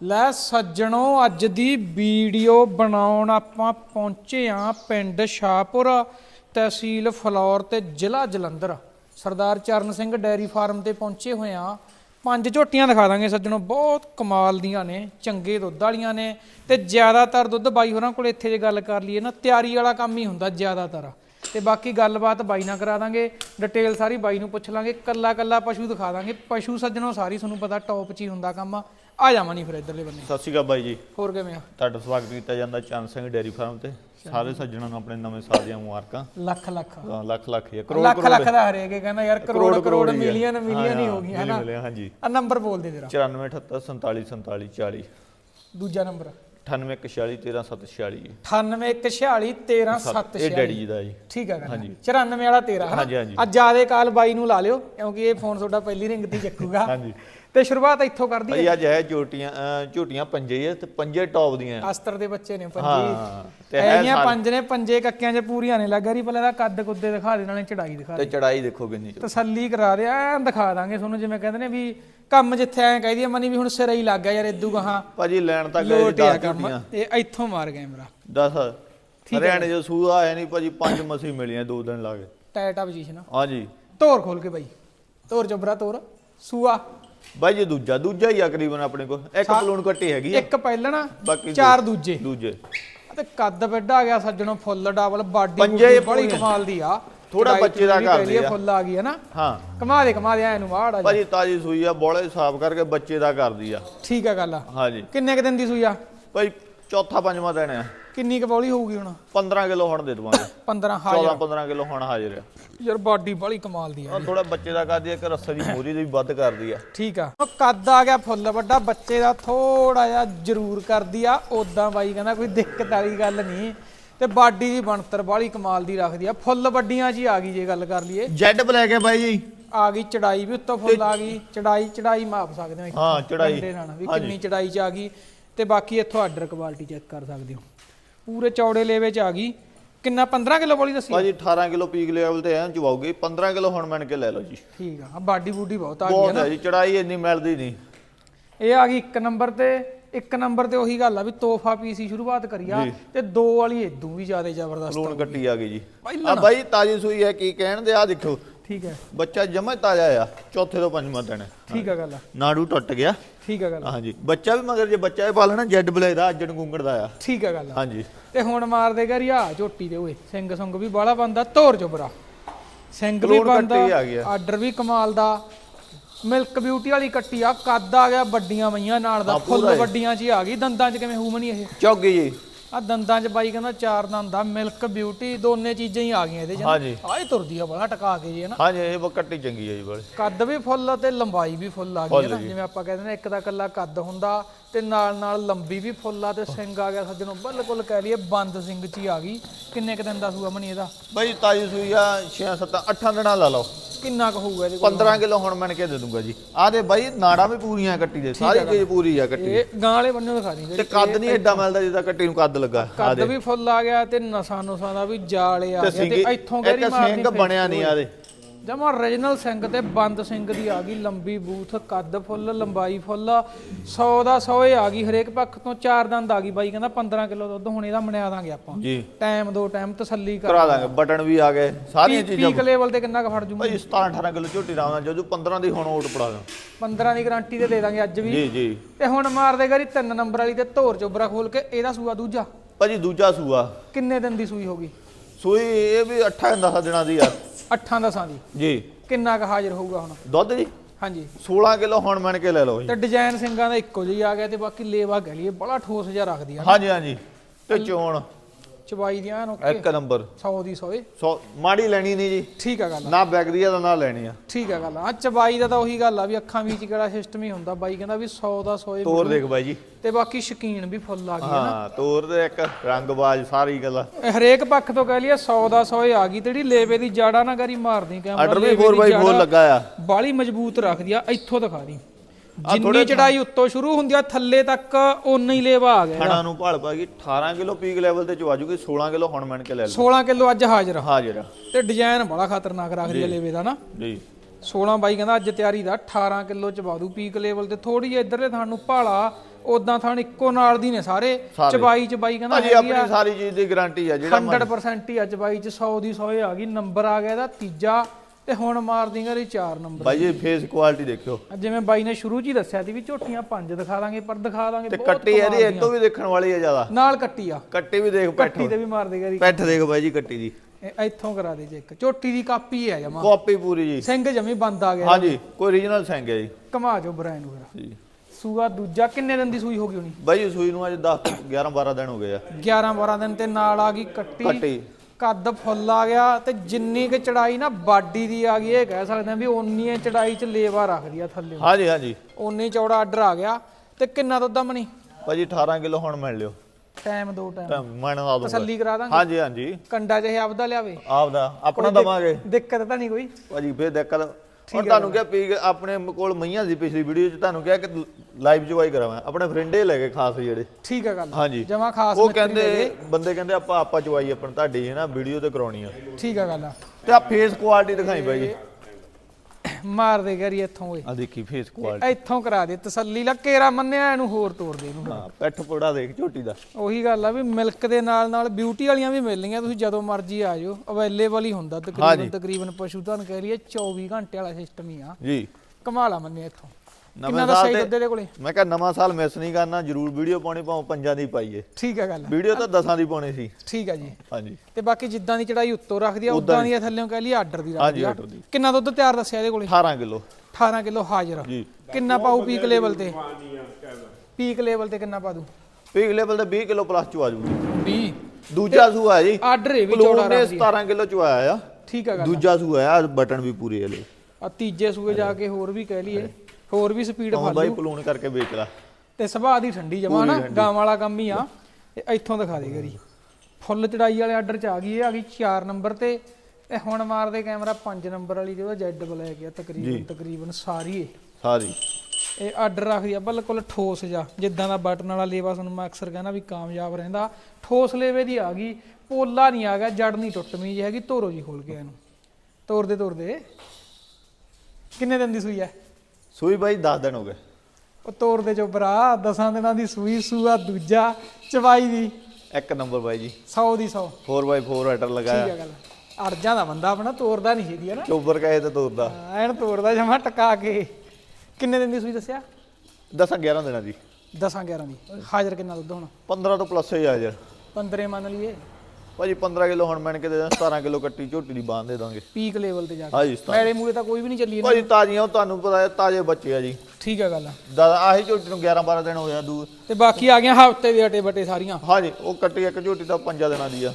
ਲੈ ਸੱਜਣੋ, ਅੱਜ ਦੀ ਵੀਡੀਓ ਬਣਾਉਣ ਆਪਾਂ ਪਹੁੰਚੇ ਆ ਪਿੰਡ ਸ਼ਾਹਪੁਰ, ਤਹਿਸੀਲ ਫਲੌਰ ਤੇ ਜ਼ਿਲ੍ਹਾ ਜਲੰਧਰ। ਸਰਦਾਰ ਚਰਨ ਸਿੰਘ ਡੈਰੀ ਫਾਰਮ ਤੇ ਪਹੁੰਚੇ ਹੋਏ ਆ ਪੰਜ ਝੋਟੀਆਂ ਦਿਖਾ ਦਾਂਗੇ ਸੱਜਣੋ, ਬਹੁਤ ਕਮਾਲ ਦੀਆਂ ਨੇ, ਚੰਗੇ ਦੁੱਧ ਵਾਲੀਆਂ ਨੇ ਤੇ ਜ਼ਿਆਦਾਤਰ ਦੁੱਧ ਬਾਈ ਹੋਰਾਂ ਕੋਲ ਇੱਥੇ ਜੇ ਗੱਲ ਕਰ ਲਈਏ ਨਾ, ਤਿਆਰੀ ਵਾਲਾ ਕੰਮ ਹੀ ਹੁੰਦਾ ਜ਼ਿਆਦਾਤਰ। ਤੇ ਬਾਕੀ ਗੱਲਬਾਤ ਬਾਈ ਨਾਲ ਕਰਾ ਦਾਂਗੇ, ਡਿਟੇਲ ਸਾਰੀ ਬਾਈ ਨੂੰ ਪੁੱਛ ਲਾਂਗੇ ਕੱਲਾ ਕੱਲਾ ਪਸ਼ੂ ਦਿਖਾ ਦਾਂਗੇ। ਪਸ਼ੂ ਸੱਜਣੋ, ਸਾਰੀ ਤੁਹਾਨੂੰ ਪਤਾ ਟੌਪ 'ਚ ਹੀ ਹੁੰਦਾ ਕੰਮ। ਆ ਜਾਵਾਂ ਨਹੀਂ ਫਿਰ ਇੱਧਰਲੇ ਬੰਨੇ। ਸਤਿ ਸ਼੍ਰੀ ਅਕਾਲ ਬਾਈ ਜੀ। ਹੋਰ ਕਿਵੇਂ ਆ ਤੁਹਾਡਾ ਸਵਾਗਤ ਕੀਤਾ ਜਾਂਦਾ ਚੰਦ ਸਿੰਘ ਡੇਅਰੀ ਫਾਰਮ ਤੇ। ਸਾਰੇ ਸੱਜਣਾਂ ਨੂੰ ਆਪਣੇ ਨਵੇਂ ਸਾਲ ਦੀਆਂ ਮੁਬਾਰਕਾਂ। ਲੱਖ ਲੱਖ। ਅਹ ਲੱਖ ਲੱਖ ਹੀ ਆ, ਕਰੋੜ ਲੱਖ ਲੱਖ ਦਾ ਹਰੇਕ ਹੀ ਕਹਿੰਦਾ ਯਾਰ ਕਰੋੜ ਕਰੋੜ ਹੀ। ਮਿਲੀਅਨ ਮਿਲੀਅਨ ਹੀ ਹਾਂ, ਹੋ ਗਈਆਂ ਹਨਾ? ਮਿਲੀਅਨ, ਹਾਂਜੀ। ਆ ਨੰਬਰ ਬੋਲ ਦੇ ਤੇਰਾ 94 78 47 47 40 ਦੂਜਾ ਨੰਬਰ 98 41 13 746 9816 13776 ਇਹ ਡੈਡੀ ਜੀ ਦਾ ਜੀ। ਠੀਕ ਹੈ ਗੱਲ 94 ਵਾਲਾ ਤੇਰਾ ਹਨਾ? ਹਾਂਜੀ, ਹਾਂਜੀ। ਅੱਜ ਜਿਆਦੇ ਕਾਲ ਬਾਈ ਨੂੰ ਲਾ ਲਿਓ ਕਿਉਂਕਿ ਇਹ ਫੋਨ ਤੁਹਾਡਾ ਪਹਿਲੀ ਰਿੰਗ ਤੇ ਹੀ ਚੱਕੂਗਾ। ਹਾਂਜੀ। ਤੇ ਸ਼ੁਰੂਆਤ ਇੱਥੋਂ ਕਰਦੀ ਭਾਈ ਅੱਜ ਹੈ ਝੋਟੀਆਂ ਅਹ ਝੋਟੀਆਂ ਪੰਜੇ ਹੀ ਆ ਤੇ ਪੰਜੇ ਟੌਪ ਦੀਆਂ ਆ। ਅਸਤਰ ਦੇ ਬੱਚੇ ਨੇ ਪੰਜੀ। ਹਾਂ ਤੇ ਤੇ ਹੈ ਹੈਗੀਆਂ ਪੰਜ ਨੇ ਪੰਜੇ ਕੱਕਿਆਂ 'ਚ ਪੂਰੀਆਂ ਨੇ। ਲੱਗਾ ਰੀ ਪਹਿਲਾਂ ਦਾ ਕੱਦ ਕੁੱਦੇ ਦਿਖਾ ਦੇ ਨਾਲੇ ਚੜਾਈ ਦਿਖਾ ਤੇ ਦੇ। ਚੜਾਈ ਦੇਖੋ ਕਿੰਨੀ ਚ ਤਸੱਲੀ ਕਰਾ ਦੇ ਐਂ ਦਿਖਾ ਦਾਂਗੇ ਤੁਹਾਨੂੰ ਜਿਵੇਂ ਕਹਿੰਦੇ ਨੇ ਵੀ ਕੰਮ ਜਿੱਥੇ ਐਂ ਕਹਿ ਦਈਏ ਮਨੀ ਵੀ ਹੁਣ ਸਿਰੇ ਹੀ ਲੱਗ ਗਿਆ ਯਾਰ ਇਦੂ ਗਾਹਾਂ ਭਾਜੀ ਲੈਣ ਤੱਕ ਗਏ ਲੋਟ ਆ 10 ਕੰਮ। ਝੋਟੀਆਂ। ਇਹ ਇੱਥੋਂ ਮਾਰ ਗਿਆ ਮੇਰਾ। 10 ਹਰਿਆਣੇ ਜੋ। ਸੂਆ ਆਇਆ ਨਹੀਂ ਭਾਜੀ ਪੰਜ ਮਸੀ ਮਿਲੀਆਂ ਦੋ ਦਿਨ ਲਾ ਕੇ। ਟਾਈਟ ਆ ਪੋਜੀਸ਼ਨ ਹਾਂਜੀ। ਤੋਰ ਖੋਲ ਕੇ ਬਾਈ। ਤੋਰ ਜਬਰਾ ਤੋਰ। ਸੂਆ। ਬਾਈ ਜੀ ਦੂਜਾ ਦੂਜਾ ਹੀ ਆ ਆਪਣੇ ਕੋਲ। ਇੱਕ ਪਲੂਣ ਕੱਟੀ ਹੈਗੀ ਆ। ਇੱਕ ਪਹਿਲਣਾ ਬਾਕੀ ਚਾਰ ਦੂਜੇ। ਦੂਜੇ। ਤੇ ਕੱਦ ਵੱਡਾ ਆ ਗਿਆ ਸੱਜਣੋਂ ਫੁੱਲ ਡਬਲ ਬਾਡੀ ਬੜੀ। ਕਮਾਲ ਦੀ ਆ। ਥੋੜਾ ਬੱਚੇ ਦਾ ਲਈਏ ਆ। ਫੁੱਲ ਆ ਗਈ ਹੈ ਨਾ। ਹਾਂ। ਕਮਾ ਦੇ ਕਮਾ ਦੇ ਐ ਨੂੰ ਵਾੜ ਆ। ਭਾਜੀ ਤਾਜੀ ਸੂਈ ਆ ਬੋਲੇ ਸਾਫ਼ ਕਰਕੇ ਬੱਚੇ ਦਾ ਕਰਦੀ ਆ। ਠੀਕ ਆ ਗੱਲ ਆ। ਹਾਂਜੀ। ਕਿੰਨੇ ਕ ਦਿਨ ਦੀ ਸੂਈ ਆ? ਭਾਈ ਚੌਥਾ ਪੰਜਵਾਂ ਦਿਨ ਆ। ਕਿੰਨੀ ਕ ਬੌਲੀ ਹੋਊਗੀ ਹੁਣ? 15 ਕਿਲੋ ਹੁਣ ਦੇ ਦਵਾਂਗੇ। 15 14 ਹਾਜ਼ਰ 15 ਕਿਲੋ ਹੁਣ ਹਾਜ਼ਰ ਆ। ਯਾਰ ਬਾਡੀ ਬੜੀ ਕਮਾਲ ਦੀ ਆ ਹੁਣ ਥੋੜਾ ਬੱਚੇ ਦਾ ਕਰਦੀ ਆ ਕਿ ਰੱਸੇ ਦੀ ਮੋਰੀ ਦੀ ਵੀ ਵੱਧ ਕਰਦੀ ਆ। ਠੀਕ ਆ। ਉਹ ਕੱਦ ਆ ਗਿਆ ਫੁੱਲ ਵੱਡਾ ਬੱਚੇ ਦਾ ਥੋੜਾ ਜਿਹਾ ਜ਼ਰੂਰ ਕਰਦੀ ਆ ਉਦਾਂ ਬਾਈ ਕਹਿੰਦਾ ਕੋਈ ਦਿੱਕਤ ਵਾਲੀ ਗੱਲ ਨਹੀਂ। ਤੇ ਬਾਡੀ ਦੀ ਬਣਤਰ ਬਾਲੀ ਕਮਾਲ ਦੀ ਰੱਖਦੀ ਆ। ਫੁੱਲ ਵੱਡੀਆਂ ਹੀ ਆ ਗਈ ਜੇ ਗੱਲ ਕਰ ਲਈਏ। ਜੈਡ ਬਲੈਕ ਹੈ ਬਾਈ ਜੀ। ਆ ਗਈ ਚੜਾਈ ਵੀ ਉੱਤੋਂ ਫੁੱਲ ਆ ਗਈ। ਚੜਾਈ ਚੜਾਈ ਮਾਪ ਸਕਦੇ ਹੋ ਹਾਂ ਚੜਾਈ। ਨਾਲ ਵੀ ਕਿੰਨੀ ਚੜਾਈ 'ਚ ਆ ਗਈ। ਤੇ ਬਾਕੀ ਇੱਥੋਂ ਆਰਡਰ ਕੁਆਲਿਟੀ ਚੈੱਕ ਕਰ ਸਕਦੇ ਹੋ। ਪੂਰੇ ਚੌੜੇ ਲੇਵੇ 'ਚ ਆ ਗਈ। ਕਿੰਨਾ? 15 ਕਿਲੋ ਬੋਲੀ ਦੱਸੀ। ਭਾਜੀ 18 ਕਿਲੋ ਪੀਕ ਲੈਵਲ ਤੇ ਐਂ ਚਵਾਉਗੀ 15 ਕਿਲੋ ਹੁਣ ਮੰਨ ਕੇ ਲੈ ਲਓ ਜੀ। ਠੀਕ ਆ ਬਾਡੀ ਬੂਡੀ ਬਹੁਤ ਆ ਗਈ ਬਹੁਤ ਹੈ ਜੀ ਚੜਾਈ ਇੰਨੀ ਮਿਲਦੀ ਨਹੀਂ। ਇਹ ਆ ਗਈ ਇੱਕ ਨੰਬਰ ਤੇ ਇੱਕ ਨੰਬਰ ਤੇ ਉਹੀ ਗੱਲ ਆ ਵੀ ਤੋਹਫਾ ਪੀਸੀ ਸ਼ੁਰੂਆਤ ਕਰੀ ਆ ਤੇ ਦੋ ਵਾਲੀ ਇਦੋਂ ਵੀ ਜ਼ਿਆਦਾ ਜ਼ਬਰਦਸਤ ਲੂਣ ਗੱਟੀ ਆ ਗਈ ਜੀ। ਪਹਿਲਾਂ ਆ ਬਾਈ ਤਾਜੀ ਸੂਈ ਹੈ ਕੀ ਕਹਿਣ ਦੇ ਆ ਦੇਖੋ ਠੀਕ ਹੈ। ਬੱਚਾ ਜਮਾ ਤਾਜ਼ਾ ਆ ਚੌਥੇ ਤੋਂ ਪੰਜਵਾਂ ਦਿਨ। ਹੈ। ਠੀਕ ਆ ਗੱਲ ਆ। ਨਾੜੂ ਟੁੱਟ ਗਿਆ। ਠੀਕ ਆ ਗੱਲ ਹਾਂਜੀ ਬੱਚਾ ਵੀ ਮਗਰ ਜੇ ਬੱਚਾ ਇਹ ਪਾਲਣਾ ਜੈਡ ਬਲੈਕ ਦਾ ਅੱਜਣ ਗੁੰਗੜ ਦਾ ਆ। ਠੀਕ ਆ ਗੱਲ। ਹਾਂਜੀ। ਤੇ ਹੁਣ ਮਾਰਦੇ ਘਰੀ ਆ ਝੋਟੀ ਦੇ ਓਏ ਸਿੰਘ ਸੁੰਗ ਵੀ ਬਾਲਾ ਬੰਦਾ ਧੋਰ ਚੁਬਰਾ ਸਿੰਘ ਵੀ ਬੰਦਾ ਕੱਟੀ ਆ ਗਿਆ। ਆਰਡਰ ਵੀ ਕਮਾਲ ਦਾ। ਮਿਲਕ ਬਿਊਟੀ ਵਾਲੀ ਕੱਟੀ ਆ ਕੱਦ ਆ ਗਿਆ ਵੱਡੀਆਂ ਮਈਆਂ ਨਾਲ ਦਾ ਹਾਂ, ਪੂਰਾ ਫੁੱਲ ਹੀ। ਵੱਡੀਆਂ ਚ ਹੀ ਆ ਗਈ ਦੰਦਾਂ ਚ ਕਿਵੇਂ ਹੂਮਣੀ ਇਹ? ਚੌਗੀ ਜੀ। ਆ ਦੰਦਾਂ 'ਚ ਬਾਈ ਕਹਿੰਦਾ ਚਾਰ ਦੰਦ ਆ ਮਿਲਕ ਬਿਊਟੀ ਦੋਨੇ ਚੀਜ਼ਾਂ ਹੀ ਆ ਗਈਆਂ ਇਹਦੇ 'ਚ। ਹਾਂਜੀ। ਆਹ ਹੀ ਤੁਰਦੀ ਆ ਬੜਾ ਟਕਾ ਕੇ ਜੀ ਹੈ ਨਾ। ਹਾਂਜੀ ਇਹ ਬ- ਕੱਟੀ ਚੰਗੀ ਹੈ ਜੀ ਬੜੇ। ਕੱਦ ਵੀ ਫੁੱਲ ਤੇ ਲੰਬਾਈ ਵੀ ਫੁੱਲ ਆ ਗਈ ਹੈ ਨਾ। ਜਿਵੇਂ ਆਪਾਂ ਕਹਿੰਦੇ ਨੇ ਇੱਕ ਦਾ ਕੱਲਾ ਕੱਦ ਹੁੰਦਾ ਤੇ ਨਾਲ ਨਾਲ ਲੰਬੀ ਵੀ ਫੁੱਲ ਆ ਤੇ ਸਿੰਘ ਆ ਗਿਆ ਸੱਜਣੋਂ ਬਿਲਕੁਲ ਕਹਿ ਲਈਏ ਬੰਦ ਸਿੰਘ 'ਚ ਹੀ ਆ ਗਈ। ਕਿੰਨੇ ਕ ਦਿਨ ਦਾ ਸੂਆ ਮਣੀ ਇਹਦਾ? ਬਾਈ ਤਾਜੀ ਸੂਈ ਆ 6 7 8 ਦਿਨਾਂ ਲਾ ਲਓ। ਕਿੰਨਾ ਕੁ ਹੋਊਗਾ ਇਹਦੇ ਕੋਲ? 15 ਕਿਲੋ ਹੁਣ ਮੰਨ ਕੇ ਦੇ ਦੂੰਗਾ ਜੀ। ਆਹ ਦੇ ਬਾਈ ਨਾੜਾ ਵੀ ਪੂਰੀਆਂ ਕੱਟੀ ਦੇ ਸਾਰੀ ਚੀਜ਼ ਪੂਰੀ ਆ ਕੱਟੀ ਇਹ ਗਾਂ ਵਾਲੇ ਬੰਨੇ ਦਿਖਾ ਦੀ ਤੇ ਕੱਦ ਨਹੀਂ ਐਡਾ ਮਿਲਦਾ ਜਿੱਦਾਂ ਕੱਟੀ ਨੂੰ ਕੱਦ ਲੱਗਾ। ਆ ਕੱਦ ਦੇ। ਵੀ ਫੁੱਲ ਆ ਗਿਆ ਤੇ ਨਸਾਂ ਨੁਸਾਂ ਦਾ ਵੀ ਜਾਲੇ ਆ ਗਿਆ ਤੇ ਇੱਥੋਂ ਗਹਿਰੀ ਇੱਕ ਮਾਰਨੀ ਸਿੰਘ ਬਣਿਆ ਨਹੀਂ ਆ ਦੇ। ਜਮਾ ਰੀਜਨਲ ਸਿੰਘ ਤੇ ਬੰਦ ਸਿੰਘ ਦੀ ਆ ਗਈ ਲੰਬੀ ਬੂਥ ਕੱਦ ਫੁੱਲ ਲੰਬਾਈ ਫੁੱਲ 100 ਦਾ 100 ਹੀ ਆ ਗਈ ਹਰੇਕ ਪੱਖ ਤੋਂ ਚਾਰ ਦੰਦ ਆ ਗਈ ਬਾਈ ਕਹਿੰਦਾ 15 ਕਿਲੋ ਦੁੱਧ ਹੁਣ ਇਹਦਾ ਮਣਿਆ ਦਾਂਗੇ ਆਪਾਂ। ਜੀ। ਟਾਈਮ ਦੋ ਟਾਈਮ ਤਸੱਲੀ ਕਰ। ਕਰਾ ਦਾਂਗੇ ਬਟਨ ਵੀ ਆ ਗਏ ਸਾਰੀਆਂ ਚੀਜ਼ਾਂ ਪੀਕ ਲੈਵਲ ਤੇ ਕਿੰਨਾ ਕੁ ਫੜ ਜੂ ਭਾਈ 17 18 ਕਿਲੋ ਝੋਟੀ ਰਾਉਣਾ ਜਦੋਂ 15 ਦੀ ਹੁਣ ਓਟ ਪੜਾ ਦਾਂ। 15 ਦੀ ਗਾਰੰਟੀ ਤੇ ਦੇ ਦਾਂਗੇ ਅੱਜ ਵੀ। ਜੀ ਜੀ। ਤੇ ਹੁਣ ਮਾਰਦੇ ਗਰੀ ਤਿੰਨ ਨੰਬਰ ਵਾਲੀ ਤੇ ਧੋਰ ਚੋਬਰਾ ਖੋਲ ਕੇ ਇਹਦਾ ਸੂਆ ਦੂਜਾ। ਭਾਜੀ ਦੂਜਾ ਸੂਆ। ਕਿੰਨੇ ਦਿਨ ਦੀ ਸੂਈ ਹੋਗੀ ਸੂਈ ਇਹ ਵੀ 8 10 ਦਿਨਾਂ ਦੀ ਆ। ਅੱਠਾਂ ਦਸਾਂ ਦੀ ਜੀ। ਕਿੰਨਾ ਕੁ ਹਾਜ਼ਰ ਹੋਊਗਾ ਹੁਣ? ਦੁੱਧ ਜੀ? ਹਾਂਜੀ। 16 ਕਿਲੋ ਹੁਣ ਮੰਨ ਕੇ ਲੈ ਲਓ ਜੀ। ਤੇ ਡਿਜ਼ਾਈਨ ਸਿੰਘਾਂ ਦਾ ਇੱਕੋ ਜਿਹਾ ਆ ਗਿਆ ਤੇ ਬਾਕੀ ਲੇਵਾ ਕਹਿ ਲਈਏ ਬੜਾ ਠੋਸ ਜਿਹਾ ਰੱਖਦੀ ਆ ਹਾਂਜੀ ਹਾਂਜੀ। ਤੇ ਚੋਣ। ਚਬਾਈ ਦੀਆਂ ਨੂੰ ਇੱਕ ਨੰਬਰ। 100 ਦੀ 100 ਏ। ਸੌ ਮਾੜੀ ਲੈਣੀ ਨਹੀਂ ਜੀ। ਠੀਕ ਆ ਗੱਲ ਨਾ ਬੈਗਰੀ ਆ ਤਾਂ ਨਾ ਲੈਣੀ ਆ। ਠੀਕ ਆ ਗੱਲ ਆ। ਚਬਾਈ ਦਾ ਤਾਂ ਉਹੀ ਗੱਲ ਆ ਵੀ ਅੱਖਾਂ ਵਿੱਚ ਕਿਹੜਾ ਸਿਸਟਮ ਹੀ ਹੁੰਦਾ। ਬਾਈ ਕਹਿੰਦਾ ਵੀ 100 ਦਾ 100 ਏ। ਤੋਰ ਦੇਖ ਬਾਈ ਜੀ। ਤੇ ਬਾਕੀ ਸ਼ਕੀਨ ਵੀ ਫੁੱਲ ਆ ਗਈ ਹਾਂ ਤੋਰ ਦੇ ਇੱਕ ਰੰਗਬਾਜ਼ ਸਾਰੀ ਗੱਲ ਹਰੇਕ ਪੱਖ ਤੋਂ ਕਹਿ ਲਈਏ 100 ਦਾ 100 ਏ ਆ ਗਈ। ਤੇ ਜਿਹੜੀ ਲੇਵੇ ਦੀ ਜਾੜਾ ਨਾ ਕਰੀ ਮਾਰਦੀ ਕੈਮਰਾ ਆਰਡਰ ਵੀ 4x4 ਲੱਗਾ ਆ। ਬਾਲੀ ਮਜ਼ਬੂਤ ਰੱਖਦੀ ਆ। ਇੱਥੋਂ ਦਿਖਾ ਦੀ। ਜਿੰਨੀ ਚੜਾਈ ਉੱਤੋਂ ਸ਼ੁਰੂ ਹੁੰਦੀ ਆ ਥੱਲੇ ਤੱਕ ਓਨਾ ਹੀ ਲੇਵਾ ਆ ਗਿਆ। ਖਾਣਾ ਨੂੰ ਭਾਲ ਪਾ ਗਈ 18 ਕਿਲੋ ਪੀਕ ਲੈਵਲ ਤੇ ਚਵਾ ਜੂਗੀ 16 ਕਿਲੋ ਹੁਣ ਮੰਨ ਕੇ ਲੈ ਲਓ 16 ਕਿਲੋ ਅੱਜ ਹਾਜ਼ਰ ਆ। ਹਾਜ਼ਰ ਆ। ਤੇ ਡਿਜ਼ਾਈਨ ਬੜਾ ਖਤਰਨਾਕ ਰੱਖਦੀ ਆ ਲੇਵੇ ਦਾ ਨਾ। ਜੀ। 16 ਬਾਈ ਕਹਿੰਦਾ ਅੱਜ ਤਿਆਰੀ ਦਾ 18 ਕਿਲੋ ਚ ਬਾਦੂ ਪੀਕ ਲੈਵਲ ਤੇ ਥੋੜੀ ਜਿਹੀ ਇਧਰਲੇ ਥਾਂ ਨੂੰ ਭਾਲਾ ਉਦਾਂ ਥਣ ਇੱਕੋ ਨਾਲ ਦੀ ਨੇ ਸਾਰੇ। ਚਬਾਈ ਚਬਾਈ ਕਹਿੰਦਾ ਆ। ਆਪਣੀ ਸਾਰੀ ਚੀਜ਼ ਦੀ ਗਾਰੰਟੀ ਆ ਜਿਹੜਾ 100% ਹੀ ਅੱਜ ਬਾਈ ਚ 100 ਦੀ 100 ਆ ਗਈ ਨੰਬਰ ਆ ਗਿਆ ਇਹਦਾ ਤੀਜਾ। ਤੇ ਹੁਣ ਮਾਰ ਦਿੰਗਾ ਰੀ 4 ਨੰਬਰ ਬਾਈ ਜੀ ਫੇਸ ਕੁਆਲਿਟੀ ਦੇਖਿਓ। ਜਿਵੇਂ ਬਾਈ ਨੇ ਸ਼ੁਰੂ ਚ ਹੀ ਦੱਸਿਆ ਸੀ ਵੀ ਝੋਟੀਆਂ ਪੰਜ ਦਿਖਾ ਦਾਂਗੇ ਪਰ ਦਿਖਾ ਦਾਂਗੇ ਤੇ ਕੱਟੀ ਇਹਦੀ ਇਹ ਦੀਆਂ। ਤੋਂ ਵੀ ਦੇਖਣ ਵਾਲੀ ਆ ਜ਼ਿਆਦਾ। ਨਾਲ ਕੱਟੀ ਆ। ਕੱਟੀ ਵੀ ਦੇਖ ਪੈਠ ਕੱਟੀ ਤੇ ਵੀ ਮਾਰ ਦੇਗਾ ਰੀ ਪੈਠ ਦੇਖ ਬਾਈ ਜੀ ਕੱਟੀ ਦੀ। ਇੱਥੋਂ ਕਰਾ ਦੇ ਚੈੱਕ ਝੋਟੀ ਦੀ ਕਾਪੀ ਹੈ ਜਮਾ। ਕਾਪੀ ਪੂਰੀ ਜੀ। ਸਿੰਘ ਜਮੀ ਬੰਦ ਆ ਗਿਆ। ਹਾਂਜੀ ਕੋਈ ਰੀਜਨਲ ਸੈਂਗ ਹੈ ਜੀ। ਕਮਾ ਜੋ ਬਰਾਇਨ ਨੂੰ ਫਿਰ। ਜੀ। ਸੂਆ ਦੂਜਾ ਕਿੰਨੇ ਦਿਨ ਦੀ ਸੂਈ ਹੋ ਗਈ ਹੋਣੀ? ਬਾਈ ਜੀ ਸੂਈ ਨੂੰ ਅੱਜ 10 11 12 ਦਿਨ ਹੋ ਗਏ ਆ। 11 12 ਦਿਨ ਤੇ ਨਾਲ ਆ ਗਈ ਕੱਟੀ। ਕੱਟੀ। ਕੱਦ ਫੁੱਲ ਆ ਗਿਆ ਤੇ ਜਿੰਨੀ ਕਿ ਚੜਾਈ ਨਾ ਬਾਡੀ ਦੀ ਆ ਗਈ ਇਹ ਕਹਿ ਸਕਦੇ ਆ ਵੀ ਓਨੀ ਚੜਾਈ ਚ ਲੇਵਾ ਰੱਖਦੀ ਆ ਥੱਲੇ। ਹਾਂਜੀ ਹਾਂਜੀ। ਓਨੀ ਚੌੜਾ ਆਰਡਰ ਆ ਗਿਆ ਤੇ ਕਿੰਨਾ ਦੁੱਧ ਮਣੀ ਭਾਜੀ 18 ਕਿਲੋ ਹੁਣ ਮਿਲ ਲਿਓ। ਟਾਈਮ ਦੋ ਟਾਈਮ। ਤਾਂ ਮੈਂ ਨਾ ਦੂੰਗਾ ਤਸੱਲੀ ਕਰਾ ਦਾਂਗੇ? ਹਾਂਜੀ ਹਾਂਜੀ। ਕੰਡਾ ਜਿਹੇ ਆਪਦਾ ਲਿਆਵੇ? ਆਪਦਾ ਆਪਣਾ ਦਵਾਂਗੇ। ਦਿੱਕਤ ਤਾਂ ਨਹੀਂ ਕੋਈ? ਭਾਜੀ ਫੇਰ ਦਿੱਕਤ ਹੁਣ ਤੁਹਾਨੂੰ ਕਿਹਾ ਪੀ ਆਪਣੇ ਕੋਲ ਮਈਆਂ ਸੀ ਪਿਛਲੀ ਵੀਡੀਓ 'ਚ ਤੁਹਾਨੂੰ ਕਿਹਾ ਕਿ ਲਾਈਵ ਜਵਾਈ ਕਰਾਵਾਂ। ਆਪਣੇ ਫਰੈਂਡੇ ਲੈ ਕੇ ਖਾਸ ਜਿਹੜੇ। ਠੀਕ ਆ ਗੱਲ। ਹਾਂਜੀ। ਜਮਾ ਖਾਸ ਉਹ ਕਹਿੰਦੇ ਬੰਦੇ ਕਹਿੰਦੇ ਆਪਾਂ ਆਪਾਂ ਜਵਾਈ ਆਪਣ ਤੁਹਾਡੀ ਹੈ ਨਾ ਵੀਡੀਓ ਤੇ ਕਰਾਉਣੀ ਆ। ਠੀਕ ਆ ਗੱਲ ਤੇ ਆ ਫੇਸ ਕੁਆਲਿਟੀ ਦਿਖਾਈ ਬਾਈ ਜੀ। ਮਾਰ ਦੇ ਗਰੀ ਇੱਥੋਂ ਓਏ। ਆ ਦੇਖੀ ਫੇਸ ਕੁਆਲਿਟੀ ਇੱਥੋਂ ਕਰਾ ਦੇ ਤਸੱਲੀ ਲਾ ਕੇਰਾ ਮੰਨਿਆ ਇਹਨੂੰ ਹੋਰ ਤੋੜ ਦੇ ਇਹਨੂੰ ਹਾਂ ਪੈਠ ਪੋੜਾ ਦੇਖ ਝੋਟੀ ਦਾ। ਉਹੀ ਗੱਲ ਆ ਵੀ ਮਿਲਕ ਦੇ ਨਾਲ ਨਾਲ ਬਿਊਟੀ ਵਾਲੀਆਂ ਵੀ ਮਿਲਣੀਆਂ ਤੁਸੀਂ ਜਦੋਂ ਮਰਜ਼ੀ ਆ ਜਾਓ ਅਵੇਲੇਬਲ ਹੀ ਹੁੰਦਾ ਤਕਰੀਬਨ ਤਕਰੀਬਨ ਪਸ਼ੂ ਤੁਹਾਨੂੰ ਕਹਿ ਲਈਏ 24 ਘੰਟੇ ਵਾਲਾ ਸਿਸਟਮ ਹੀ ਆ। ਜੀ। ਕਮਾਲਾ ਮੰਨਿਆ ਇੱਥੋਂ। ਕਿੰਨਾ ਦਾ ਸਾਲ ਸਹੀ ਤੇ- ਇਹਦੇ ਕੋਲੇ? ਮੈਂ ਕਿਹਾ ਨਵਾਂ ਸਾਲ ਮਿਸ ਨਹੀਂ ਕਰਨਾ ਜਰੂਰ ਵੀਡੀਓ ਪਾਉਣੀ ਭਾਵੇਂ ਪੰਜਾਂ ਦੀ ਪਾਈਏ ਠੀਕ ਆ ਗੱਲ ਵੀਡੀਓ ਤਾਂ ਦਸਾਂ ਦੀ ਪਾਉਣੀ ਸੀ। ਠੀਕ ਆ ਜੀ। ਹਾਂਜੀ। ਤੇ ਬਾਕੀ ਜਿੱਦਾਂ ਦੀ ਚੜਾਈ ਉੱਤੋਂ ਰੱਖਦੀ ਆ ਉਦਾਂ ਦੀ। ਆ ਥੱਲੇੋਂ ਕਹਿ ਲਈ ਆਰਡਰ ਦੀ ਰੱਖਦੀ ਆ। ਦੀ। ਕਿੰਨਾ ਦੁੱਧ ਤਿਆਰ ਦੱਸਿਆ ਇਹਦੇ ਕੋਲੇ? 18 ਕਿਲੋ। 18 ਕਿਲੋ ਹਾਜ਼ਰ। ਜੀ। ਕਿੰਨਾ ਪਾਊ ਪੀਕ ਲੈਵਲ ਤੇ? ਪੀਕ ਲੈਵਲ ਤੇ ਕਿੰਨਾ ਪਾ ਦੂ ਪੀਕ ਲੈਵਲ ਤੇ 20 ਕਿਲੋ ਪਲੱਸ ਚ ਆ ਜੂਗੀ 20 ਦੂਜਾ ਸੂਆ ਹੈ ਜੀ। ਆਰਡਰ ਇਹ ਵੀ ਚੌੜਾ ਨੇ ਰੱਖਦੀ ਆ। 17 ਕਿਲੋ ਚ ਆਇਆ। ਆ ਠੀਕ ਆ ਗੱਲ ਦੂਜਾ ਸੂਆ ਆ ਬਟਨ ਵੀ ਪੂਰੇ ਹਲੇ। ਆ ਤੀਜੇ ਸੂਏ ਜਾ ਕੇ ਹੋਰ ਵੀ ਕਹਿ ਲਈਏ। ਹੋਰ ਵੀ ਸਪੀਡ ਹਾਂ ਫੜ ਬਾਈ ਲੂ ਪਲੂਨ ਕਰਕੇ ਵੇਚ ਲਾ। ਤੇ ਸੁਭਾਅ ਦੀ ਠੰਡੀ ਜਮਾ ਨਾ ਗਾਂ ਵਾਲਾ ਕੰਮ ਹੀ ਆ। ਤੇ ਇੱਥੋਂ ਦਿਖਾ ਦੇ ਗਰੀ। ਫੁੱਲ ਚੜਾਈ ਵਾਲੇ ਆਰਡਰ ਚ ਆ ਗਈ ਇਹ ਆ ਗਈ 4 ਨੰਬਰ ਤੇ। ਤੇ ਹੁਣ ਮਾਰਦੇ ਕੈਮਰਾ 5 ਨੰਬਰ ਵਾਲੀ ਜਿਹਦਾ ਜੈਡ ਬਲੈਕ ਆ ਤਕਰੀਬਨ ਤਕਰੀਬਨ ਸਾਰੀ ਇਹ ਸਾਰੀ। ਇਹ ਆਰਡਰ ਰੱਖਦੀ ਆ ਬਿਲਕੁਲ ਠੋਸ ਜਾ ਜਿੱਦਾਂ ਦਾ ਬਟਨ ਵਾਲਾ ਲੇਵਾ ਤੁਹਾਨੂੰ ਮੈਂ ਅਕਸਰ ਕਹਿੰਦਾ ਵੀ ਕਾਮਯਾਬ ਰਹਿੰਦਾ। ਠੋਸ ਲੇਵੇ ਦੀ ਆ ਗਈ ਪੋਲਾ ਨਹੀਂ ਆ ਗਿਆ ਜੜ ਨਹੀਂ ਟੁੱਟਵੀਂ ਜੀ ਹੈਗੀ ਤੋਰੋ ਜੀ ਖੋਲ ਕੇ ਇਹਨੂੰ। ਤੋਰਦੇ ਤੋਰਦੇ। ਕਿੰਨੇ ਦਿਨ ਦੀ ਸੂਈ ਐ ਸੂਈ ਬਾਈ 10 ਦਿਨ ਹੋ ਗਏ। ਉਹ ਤੋਰਦੇ ਚੋ ਭਰਾ ਦਸਾਂ ਦਿਨਾਂ ਦੀ ਸੂਈ ਸੂਆ ਦੂਜਾ ਚਵਾਈ ਦੀ। ਇੱਕ ਨੰਬਰ ਬਾਈ ਜੀ। 100 ਦੀ 100 4x4 ਰਾਈਟਰ ਠੀਕ ਲਗਾਇਆ। ਆ ਗੱਲ। ਅਰਜਾਂ ਦਾ ਬੰਦਾ ਆਪਣਾ ਤੋਰਦਾ ਨਹੀਂ ਛੇਦੀ ਹੈ ਨਾ ਚੋਬਰ ਕਹੇ ਤੇ ਤੋਰਦਾ। ਐਨ ਤੋਰਦਾ ਜਮਾ ਟਕਾ ਕੇ। ਕਿੰਨੇ ਦਿਨ ਦੀ ਸੂਈ ਦੱਸਿਆ? 10 11 ਦਿਨਾਂ ਦੀ। 10 11 ਦੀ। ਹਾਜ਼ਰ ਕਿੰਨਾ ਦੁੱਧ ਹੁਣ? 15 ਤੋਂ ਪਲੱਸ ਹੀ ਆ ਯਾਰ 15 ਮੰਨ ਲਈਏ। ਭਾਜੀ 15 ਕਿਲੋ ਹੁਣ ਮੈਂ ਕੇ ਦੇ ਦਾਂ 17 ਕਿਲੋ ਕੱਟੀ ਝੋਟੀ ਦੀ ਬਾਂਹ ਦੇ ਦਾਂਗੇ। ਪੀਕ ਲੈਵਲ ਤੇ ਜਾ ਕੇ। ਹਾਂਜੀ ਸਤਾਰਾਂ। ਮੈਲੇ ਮੂਲੇ ਤਾਂ ਕੋਈ ਵੀ ਨਹੀਂ ਚੱਲੀ ਇਹਨਾਂ ਭਾਜੀ ਤਾਜ਼ੀਆਂ ਉਹ ਤੁਹਾਨੂੰ ਪਤਾ ਹੈ ਤਾਜ਼ੇ ਬੱਚੇ ਆ ਜੀ। ਠੀਕ ਆ ਗੱਲ ਦਾ ਆਹੀ ਝੋਟੀ ਨੂੰ 11 12 ਦਿਨ ਹੋਇਆ ਦੂਰ। ਤੇ ਬਾਕੀ ਆ ਗਈਆਂ ਹਫ਼ਤੇ ਦੇ ਅਟੇ ਬਟੇ ਸਾਰੀਆਂ। ਹਾਂਜੀ ਉਹ ਕੱਟੀ ਇੱਕ ਝੋਟੀ ਤਾਂ ਪੰਜਾਂ ਦਿਨਾਂ ਦੀ ਆ।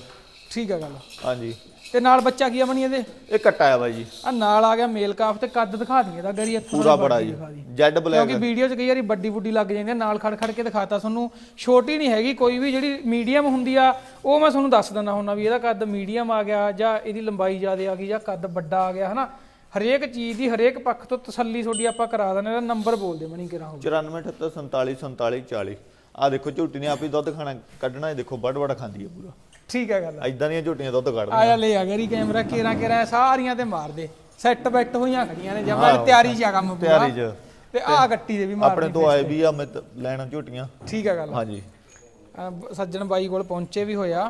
ਠੀਕ ਆ ਗੱਲ ਹਾਂਜੀ। ਤੇ ਨਾਲ ਬੱਚਾ ਕੀ ਆ ਬਣੀ ਇਹਦੇ? ਇਹ ਕੱਟਾ ਆ ਬਾਈ ਜੀ। ਆ ਨਾਲ ਆ ਗਿਆ ਮੇਲ ਕਾਫ ਤੇ ਕੱਦ ਦਿਖਾ ਦਈਏ ਦਾ ਗਰੀ ਇੱਥੋਂ ਪੂਰਾ ਬੜਾ ਜੀ। Z black. ਕਿਉਂਕਿ ਵੀਡੀਓ 'ਚ ਕਈ ਵਾਰੀ ਵੱਡੀ ਬੁੱਡੀ ਲੱਗ ਜਾਂਦੀ ਆ ਨਾਲ ਖੜ ਖੜ ਕੇ ਦਿਖਾਤਾ ਤੁਹਾਨੂੰ। ਛੋਟੀ ਨਹੀਂ ਹੈਗੀ ਕੋਈ ਵੀ ਜਿਹੜੀ ਮੀਡੀਅਮ ਹੁੰਦੀ ਆ ਉਹ ਮੈਂ ਤੁਹਾਨੂੰ ਦੱਸ ਦਿੰਦਾ ਹੁੰਦਾ ਵੀ ਇਹਦਾ ਕੱਦ ਮੀਡੀਅਮ ਆ ਗਿਆ ਜਾਂ ਇਹਦੀ ਲੰਬਾਈ ਜ਼ਿਆਦਾ ਆ ਗਈ ਜਾਂ ਕੱਦ ਵੱਡਾ ਆ ਗਿਆ ਹਨਾ? ਹਰੇਕ ਚੀਜ਼ ਦੀ ਹਰੇਕ ਪੱਖ ਤੋਂ ਤਸੱਲੀ ਤੁਹਾਡੀ ਆਪਾਂ ਕਰਾ ਦਿੰਦੇ ਇਹਦਾ ਨੰਬਰ ਬੋਲ ਦੇ ਮਣੀ ਕਿਰਾ ਹੋਊ 94 47 47 40 ਆ ਦੇਖੋ ਝੋਟੀ ਨੇ ਆਪੀ ਦੁੱਧ ਖਾਣਾ ਕੱਢਣਾ ਇਹ ਦੇਖੋ ਵੱਡ ਵੱਡ ਖਾਂਦੀ ਹੈ ਪੂਰਾ। ਠੀਕ ਹੈ ਗੱਲ। ਐਦਾਂ ਦੀਆਂ ਝੋਟੀਆਂ ਦੁੱਧ ਕੱਢਦੀਆਂ ਆਇਆ ਲੈ ਆ ਗਰੀ ਕੈਮਰਾ ਕੇਰਾ ਕੇਰਾ ਸਾਰੀਆਂ ਤੇ ਮਾਰ ਦੇ ਸੈੱਟ ਬੈਟ ਹੋਈਆਂ ਖੜੀਆਂ ਨੇ ਜਮਾ ਤਿਆਰੀ ਚ ਆ ਕੰਮ ਪੂਰਾ। ਤਿਆਰੀ 'ਚ। ਤੇ ਆ ਗੱਟੀ ਦੇ ਵੀ ਮਾਰ ਆਪਣੇ ਤੋਂ ਆਏ ਵੀ ਆ ਮੈਂ ਲੈਣਾ ਝੋਟੀਆਂ। ਠੀਕ ਹੈ ਗੱਲ। ਹਾਂਜੀ। ਸੱਜਣ ਬਾਈ ਕੋਲ ਪਹੁੰਚੇ ਵੀ ਹੋਇਆ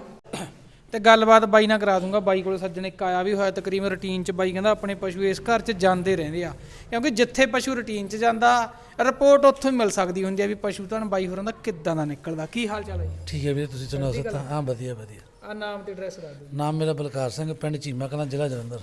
ਤੇ ਗੱਲਬਾਤ ਬਾਈ ਨਾਲ ਕਰਾ ਦੂੰਗਾ। ਬਾਈ ਕੋਲ ਸੱਜਣ ਇੱਕ ਆਇਆ ਵੀ ਹੋਇਆ ਤਕਰੀਬਨ ਰੁਟੀਨ ਚ ਬਾਈ ਕਹਿੰਦਾ ਆਪਣੇ ਪਸ਼ੂ ਇਸ ਘਰ ਚ ਜਾਂਦੇ ਰਹਿੰਦੇ ਆ। ਕਿਉਂਕਿ ਜਿੱਥੇ ਪਸ਼ੂ ਰੁਟੀਨ ਚ ਜਾਂਦਾ ਰਿਪੋਰਟ ਉੱਥੋਂ ਹੀ ਮਿਲ ਸਕਦੀ ਹੁੰਦੀ ਆ ਵੀ ਪਸ਼ੂ ਤੁਹਾਨੂੰ ਬਾਈ ਹੋਰਾਂ ਦਾ ਕਿੱਦਾਂ ਦਾ ਨਿਕਲਦਾ। ਕੀ ਹਾਲ ਚਾਲ ਹੈ ਜੀ? ਠੀਕ ਹੈ ਵੀਰੇ ਤੁਸੀਂ ਸੁਣਾ ਸਕਤਾ ਹਾਂ ਵਧੀਆ ਵਧੀਆ। ਆ ਨਾਮ ਤੇ ਐਡਰੈਸ ਦੱਸ ਦਿਓ। ਨਾਮ ਮੇਰਾ ਬਲਕਾਰ ਸਿੰਘ ਪਿੰਡ ਚੀਮਾ ਕਲਾਂ ਜ਼ਿਲ੍ਹਾ ਜਲੰਧਰ।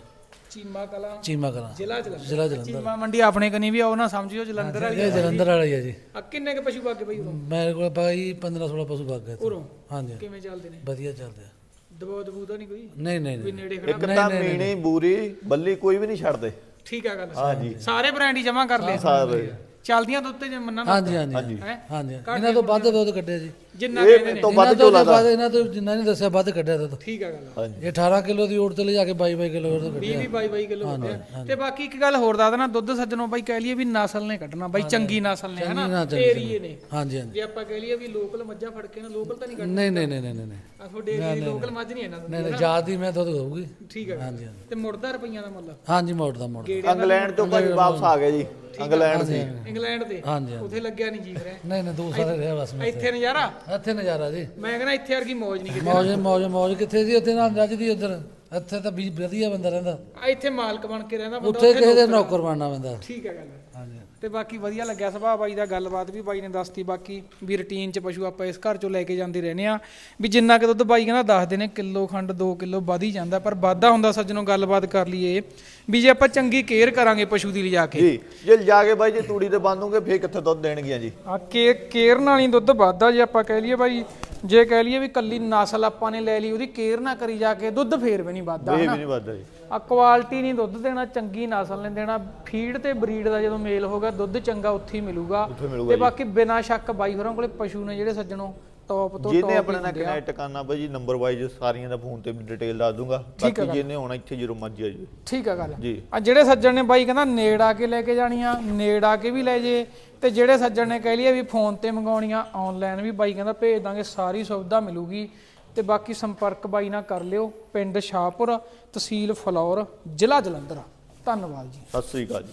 ਚੀਮਾ ਕਲਾ। ਚੀਮਾ ਕਲਾਂ। ਜ਼ਿਲ੍ਹਾ ਜਲੰਧਰ। ਜ਼ਿਲ੍ਹਾ ਜਲੰਧਰ। ਚੀਮਾ ਮੰਡੀ ਆਪਣੇ ਕਨੀ ਵੀ ਆਓ ਨਾ ਸਮਝਿਓ ਜਲੰਧਰ ਵਾਲੀ ਇਹ ਜਲੰਧਰ ਵਾਲਾ ਹੀ ਹੈ ਜੀ। ਆ ਕਿੰਨੇ ਕੇ ਪਸ਼ੂ ਬਾਗੇ ਬਾਈ ਉਰੋਂ ਮੇਰੇ ਕੋਲ ਬਾਈ 15 16 ਪਸ਼ੂ ਗਏ ਉਰੋਂ? ਹਾਂਜੀ। ਕਿਵੇਂ ਚੱਲਦੇ ਨੇ? ਵਧੀਆ ਚੱਲਦੇ ਆ। ਦਬਾਅ ਦਬੂ ਤਾਂ ਨਹੀਂ ਕੋਈ? ਨਹੀਂ ਨਹੀਂ ਵੀ ਨਹੀਂ। ਨੇੜੇ ਇੱਕ ਖੜਾ ਤਾਂ ਮੀਣੀ ਬੂਰੀ ਬੱਲੀ ਕੋਈ ਵੀ ਨਹੀਂ ਛੱਡਦੇ। ਠੀਕ ਆ ਗੱਲ। ਹਾਂਜੀ। ਸਾਰੇ ਬ੍ਰਾਂਡ ਹੀ ਜਮਾ ਕਰ ਲਏ। ਸਾਰੇ। ਚੱਲਦੀਆਂ ਦੁੱਧ ਤੇ ਜੇ ਮੰਨਣਾ ਨਾ ਹਾਂਜੀ ਹਾਂਜੀ ਹਾਂਜੀ। ਹੈ? ਹਾਂਜੀ। ਇਹਨਾਂ ਤੋਂ ਵੱਧ ਦੁੱਧ ਕੱਢਿਆ ਜੀ। ਜਿੰਨਾ ਕਹਿੰਦੇ ਨੇ। ਤੋਂ ਇਹਨਾਂ ਵੱਧ ਤੋਂ ਝੋਲਾ ਦਾ। ਵੱਧ ਇਹਨਾਂ ਤੋਂ ਜਿੰਨਾ ਨਹੀਂ ਦੱਸਿਆ ਵੱਧ ਕੱਢਿਆ ਦੁੱਧ। ਠੀਕ ਆ ਗੱਲ ਹਾਂਜੀ। ਇਹ 18 ਕਿਲੋ ਦੀ ਓਟ ਤੇ ਲੈ ਜਾ ਕੇ 22 22 ਕਿਲੋ ਦੁੱਧ ਕੱਢਿਆ। 20 22 22 ਕਿਲੋ ਹੁੰਦੇ ਆ ਤੇ ਬਾਕੀ ਇੱਕ ਗੱਲ ਹੋਰ ਦੱਸ ਦੇਣਾ ਦੁੱਧ ਸੱਜਣੋਂ ਬਾਈ ਕਹਿ ਲਈਏ ਵੀ ਨਸਲ ਨੇ ਕੱਢਣਾ ਬਾਈ ਚੰਗੀ ਨਸਲ ਨੇ ਹਨਾ? ਏਰੀਏ ਨੇ। ਹਾਂਜੀ ਹਾਂਜੀ। ਜੇ ਆਪਾਂ ਕਹਿ ਲਈਏ ਵੀ ਲੋਕਲ ਮੱਝਾਂ ਫੜ ਕੇ ਨਾ ਲੋਕਲ ਤਾਂ ਨਹੀਂ ਕੱਢਣਾ ਨਹੀਂ ਨਹੀਂ ਨਹੀਂ ਨਹੀਂ ਨਹੀਂ ਨਹੀਂ। ਆ ਤੁਹਾਡੇ ਏਰੀਏ ਦੀ ਲੋਕਲ ਮੱਝ ਨਹੀਂ ਇਹਨਾਂ ਨਹੀਂ ਨਹੀਂ ਜਾਤ ਦੀ ਮੈਂ ਦੁੱਧ ਦਊਗੀ। ਠੀਕ ਆ ਗੱਲ। ਤੇ ਮੁੜਦਾ ਰੁਪਈਆਂ ਦਾ ਮੁੱਲ? ਹਾਂਜੀ ਮੋੜ ਦਾ ਮੋੜ ਇੰਗਲੈਂਡ ਤੋਂ ਭਾਜੀ ਵਾਪਸ ਆ ਗਏ ਜੀ। ਇੰਗਲੈਂਡ ਸੀ। ਇੰਗਲੈਂਡ ਦੇ ਹਾਂਜੀ ਹਾਂਜੀ। ਉੱਥੇ ਲੱਗਿਆ ਨਹੀਂ ਜੀ ਵੀਰੇ ਨਹੀਂ ਨਹੀਂ ਦੋ ਸਾਰੇ ਰਿਹਾ ਬਸ ਮੈਂ ਇੱਥੇ ਨਜ਼ਾਰਾ? ਇੱਥੇ ਨਜ਼ਾਰਾ ਜੀ। ਮੈਂ ਕਹਿੰਦਾ ਇੱਥੇ ਵਰਗੀ ਮੌਜ ਨਹੀਂ ਮੌਜ ਮੌਜ ਮੌਜ ਕਿੱਥੇ ਸੀ ਉੱਥੇ ਨਾਲ ਰੱਜਦੀ ਉੱਧਰ। ਇੱਥੇ ਤਾਂ ਵੀ ਵਧੀਆ ਬੰਦਾ ਰਹਿੰਦਾ। ਕਿਤੇ ਇੱਥੇ ਮਾਲਕ ਬਣ ਕੇ ਰਹਿੰਦਾ ਬੰਦਾ ਉੱਥੇ ਕਿਸੇ ਦੇ ਨੌਕਰ ਬਣਨਾ ਪੈਂਦਾ। ਠੀਕ ਹੈ ਗੱਲ। ਹਾਂਜੀ। ਤੇ ਬਾਕੀ ਵਧੀਆ ਲੱਗਿਆ ਸੁਭਾਅ ਬਾਈ ਦਾ ਗੱਲਬਾਤ ਵੀ ਬਾਈ ਨੇ ਦੱਸਤੀ। ਬਾਕੀ ਵੀ ਰੁਟੀਨ ਚ ਪਸ਼ੂ ਆਪਾਂ ਇਸ ਘਰ ਚੋਂ ਲੈ ਕੇ ਜਾਂਦੇ ਰਹਿੰਦੇ ਆ ਵੀ ਜਿੰਨਾ ਕਿ ਦੁੱਧ ਬਾਈ ਕਹਿੰਦਾ ਦੱਸਦੇ ਨੇ ਕਿਲੋ ਖੰਡ 2 ਕਿਲੋ ਵਧ ਹੀ ਜਾਂਦਾ। ਪਰ ਵਾਧਾ ਹੁੰਦਾ ਸੱਜਣੋਂ ਗੱਲਬਾਤ ਕਰ ਲਈਏ। ਵੀ ਜੇ ਆਪਾਂ ਚੰਗੀ ਕੇਅਰ ਕਰਾਂਗੇ ਪਸ਼ੂ ਦੀ ਲਿਜਾ ਕੇ। ਜੀ ਜੇ ਜਾ ਕੇ ਬਾਈ ਜੇ ਤੂੜੀ ਤੇ ਬੰਦੂਗੇ ਫੇਰ ਕਿੱਥੇ ਦੁੱਧ ਦੇਣਗੀਆਂ ਜੀ? ਆ ਕੇ ਕੇਅਰ ਨਾਲ ਹੀ ਦੁੱਧ ਵੱਧਦਾ ਜੇ ਆਪਾਂ ਕਹਿ ਲਈਏ ਬਾਈ। ਜੇ ਕਹਿ ਲਈਏ ਵੀ ਕੱਲੀ ਨਸਲ ਆਪਾਂ ਨੇ ਲੈ ਲਈ ਉਹਦੀ ਕੇਅਰ ਨਾ ਕਰੀ ਜਾ ਕੇ ਦੁੱਧ ਫੇਰ ਵੀ ਨਹੀਂ ਵੱਧਦਾ ਇਹ ਵੀ ਨਹੀਂ ਵੱਧਦਾ ਜੀ। ਆ ਕੁਆਲਿਟੀ ਨਹੀਂ ਦੁੱਧ ਦੇਣਾ ਚੰਗੀ ਨਸਲ ਨੇ ਦੇਣਾ ਫੀਡ ਤੇ ਬਰੀਡ ਦਾ ਜਦੋਂ ਮੇਲ ਹੋਗਾ ਦੁੱਧ ਚੰਗਾ ਉੱਥੇ ਹੀ ਮਿਲੂਗਾ। ਤੇ ਬਾਕੀ ਬਿਨਾਂ ਸ਼ੱਕ ਬਾਈ ਹੋਰਾਂ ਕੋਲੇ ਪਸ਼ੂ ਨੇ ਜਿਹੜੇ ਸੱਜਣੋਂ ਟੌਪ ਤੋਂ ਜਿਹਨੇ ਆਪਣੇ ਨਾਲ ਕਨੈਕਟ ਕਰਨਾ ਬਾਈ ਜੀ ਨੰਬਰ ਵਾਈਜ਼ ਸਾਰੀਆਂ ਦਾ ਫੋਨ ਤੇ ਡਿਟੇਲ ਦੱਸ ਦੂੰਗਾ। ਬਾਕੀ ਜਿਹਨੇ ਹੋਣਾ ਇੱਥੇ ਜਦੋਂ ਮਰਜ਼ੀ ਆ ਜੀ ਠੀਕ ਆ ਗੱਲ। ਜੀ। ਆ ਜਿਹੜੇ ਸੱਜਣ ਨੇ ਬਾਈ ਕਹਿੰਦਾ ਨੇੜ ਆ ਕੇ ਲੈ ਕੇ ਜਾਣੀਆਂ ਨੇੜ ਆ ਕੇ ਵੀ ਲੈ ਜੇ। ਤੇ ਜਿਹੜੇ ਸੱਜਣ ਨੇ ਕਹਿ ਲਈਏ ਵੀ ਫੋਨ ਤੇ ਮੰਗਾਉਣੀਆਂ ਆਨਲਾਈਨ ਵੀ ਬਾਈ ਕਹਿੰਦਾ ਭੇਜ ਦਾਂਗੇ ਸਾਰੀ ਸੁਵਿਧਾ ਮਿਲੂਗੀ। ਤੇ ਬਾਕੀ ਸੰਪਰਕ ਬਾਈ ਨਾਲ ਕਰ ਲਿਓ ਪਿੰਡ ਸ਼ਾਹਪੁਰ ਤਹਿਸੀਲ ਫਲੌਰ ਜ਼ਿਲ੍ਹਾ ਜਲੰਧਰ। ਧੰਨਵਾਦ ਜੀ। ਸਤਿ ਸ੍ਰੀ ਅਕਾਲ ਜੀ।